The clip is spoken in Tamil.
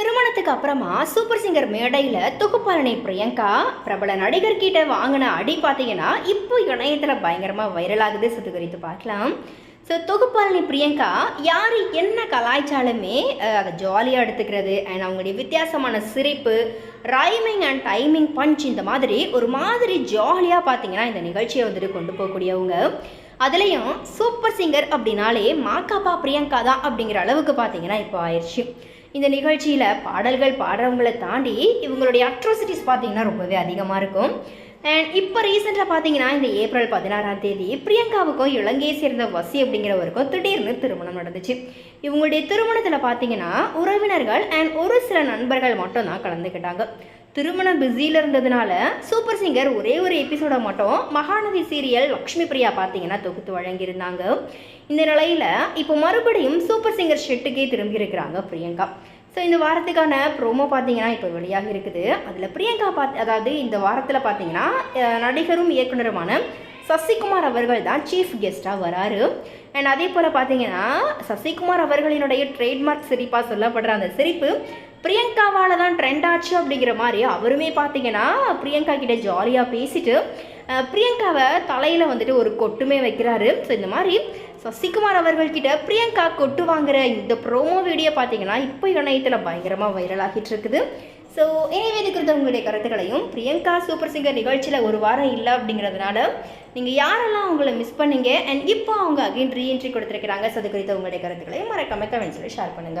திருமணத்துக்கு அப்புறமா சூப்பர் சிங்கர் மேடையில் தொகுப்பாளனை பிரியங்கா பிரபல நடிகர் கிட்ட வாங்கின அடி பார்த்தீங்கன்னா இப்போ இணையத்தில் பயங்கரமாக வைரலாகுது சுத்து குறித்து பார்க்கலாம். ஸோ தொகுப்பாளனி பிரியங்கா யார் என்ன கலாய்ச்சாலுமே அதை ஜாலியாக எடுத்துக்கிறது அண்ட் அவங்களுடைய வித்தியாசமான சிரிப்பு ரைமிங் அண்ட் டைமிங் பஞ்ச் இந்த மாதிரி ஒரு மாதிரி ஜாலியாக பார்த்தீங்கன்னா இந்த நிகழ்ச்சியை வந்துட்டு கொண்டு போகக்கூடியவங்க. அதுலேயும் சூப்பர் சிங்கர் அப்படின்னாலே மாக்காப்பா பிரியங்கா தான் அப்படிங்கிற அளவுக்கு பார்த்தீங்கன்னா இப்போ ஆயிடுச்சு இந்த நிகழ்ச்சியில் பாடல்கள் பாடுறவங்களை தாண்டி இவங்களுடைய அட்ரோசிட்டிஸ் பார்த்தீங்கன்னா ரொம்பவே அதிகமாக இருக்கும். அண்ட் இப்போ ரீசெண்டாக பார்த்தீங்கன்னா இந்த ஏப்ரல் பதினாறாம் தேதி பிரியங்காவுக்கும் இலங்கையை சேர்ந்த வசி அப்படிங்கிறவருக்கும் திடீர்னு திருமணம் நடந்துச்சு. இவங்களுடைய திருமணத்தில் பார்த்தீங்கன்னா உறவினர்கள் அண்ட் ஒரு சில நண்பர்கள் மட்டும் தான் கலந்துக்கிட்டாங்க. திருமணம் பிஸியில் இருந்ததுனால சூப்பர் சிங்கர் ஒரே ஒரு எபிசோடை மட்டும் மகாநதி சீரியல் லக்ஷ்மி பிரியா பார்த்தீங்கன்னா தொகுத்து வழங்கியிருந்தாங்க. இந்த நிலையில் இப்போ மறுபடியும் சூப்பர் சிங்கர் ஷெட்டுக்கே திரும்பியிருக்கிறாங்க பிரியங்கா. ஸோ இந்த வாரத்துக்கான ப்ரோமோ பார்த்தீங்கன்னா இப்போ வெளியாக இருக்குது. அதில் பிரியங்கா பார்த்து அதாவது இந்த வாரத்தில் பார்த்தீங்கன்னா நடிகரும் இயக்குனருமான சசிகுமார் அவர்கள் தான் சீஃப் கெஸ்ட்டாக வராரு. அண்ட் அதே போல் பார்த்தீங்கன்னா சசிகுமார் அவர்களினுடைய ட்ரேட்மார்க் சிரிப்பாக சொல்லப்படுற அந்த சிரிப்பு பிரியங்காவால் தான் ட்ரெண்ட் ஆச்சு அப்படிங்கிற மாதிரி அவருமே பார்த்தீங்கன்னா பிரியங்கா கிட்டே ஜாலியாக பேசிட்டு பிரியங்காவை தலையில் வந்துட்டு ஒரு கொட்டுமே வைக்கிறாரு. ஸோ இந்த மாதிரி சசிகுமார் அவர்கள்கிட்ட பிரியங்கா கொட்டு வாங்குற இந்த ப்ரோமோ வீடியோ பார்த்தீங்கன்னா இப்போ இணையத்தில் பயங்கரமாக வைரல் ஆகிட்டு இருக்குது. ஸோ எனவே இருக்கிறது உங்களுடைய கருத்துக்களையும் பிரியங்கா சூப்பர் சிங்கர் நிகழ்ச்சியில் ஒரு வாரம் இல்லை அப்படிங்கிறதுனால நீங்கள் யாரெல்லாம் அவங்கள மிஸ் பண்ணீங்க? அண்ட் இப்போ அவங்க அகைன் ரீஎன்ட்ரி கொடுத்துருக்கிறாங்க. ஸோ அது குறித்த உங்களுடைய கருத்துக்களையும் மறக்காம கமெண்ட்ஸில் ஷேர் பண்ணுங்கள்